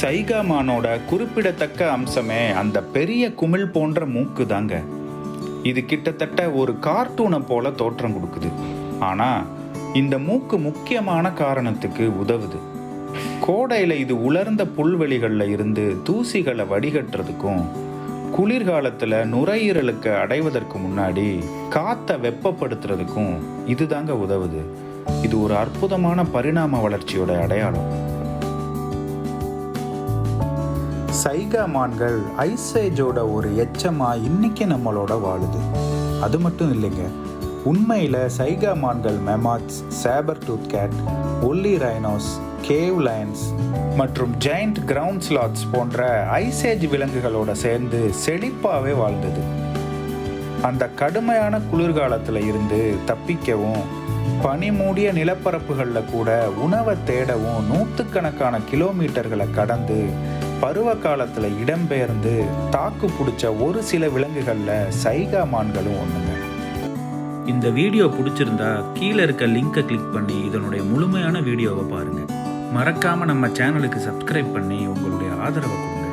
சைகாமானோட குறிப்பிடத்தக்க அம்சமே அந்த பெரிய குமிழ் போன்ற மூக்கு தாங்க. இது கிட்டத்தட்ட ஒரு கார்ட்டூனை போல தோற்றம் கொடுக்குது. ஆனா இந்த மூக்கு முக்கியமான காரணத்துக்கு உதவுது. கோடையில் இது உலர்ந்த புல்வெளிகளில் இருந்து தூசிகளை வடிகட்டுறதுக்கும் குளிர்காலத்தில் நுரையீரலுக்கு அடைவதற்கு முன்னாடி காற்றை வெப்பப்படுத்துறதுக்கும் இதுதாங்க உதவுது. இது ஒரு அற்புதமான பரிணாம வளர்ச்சியோட அடையாளம். சைகா மான்கள் ஐசேஜோட ஒரு எச்சமா இன்னைக்கு நம்மளோட வாழுது. அது மட்டும் இல்லைங்க. உண்மையில் சைகா மான்கள் mammoths sabre tooth cat woolly rhinos cave lions மற்றும் ஜெயண்ட் கிரவுண்ட் ஸ்லாட்ஸ் போன்ற ஐசேஜ் விலங்குகளோட சேர்ந்து செழிப்பாகவே வாழ்ந்தது. அந்த கடுமையான குளிர்காலத்தில் இருந்து தப்பிக்கவும் பனி மூடிய நிலப்பரப்புகளில் கூட உணவை தேடவும் நூற்றுக்கணக்கான கிலோமீட்டர்களை கடந்து பருவ காலத்தில் இடம்பெயர்ந்து தாக்கு பிடிச்ச ஒரு சில விலங்குகளில் சைகா மான்களும் ஒன்றுங்க இந்த வீடியோ பிடிச்சிருந்தா கீழே இருக்க லிங்கை கிளிக் பண்ணி இதனுடைய முழுமையான வீடியோவை பாருங்க. மறக்காமல் நம்ம சேனலுக்கு சப்ஸ்கிரைப் பண்ணி உங்களுடைய ஆதரவை கொடுங்க.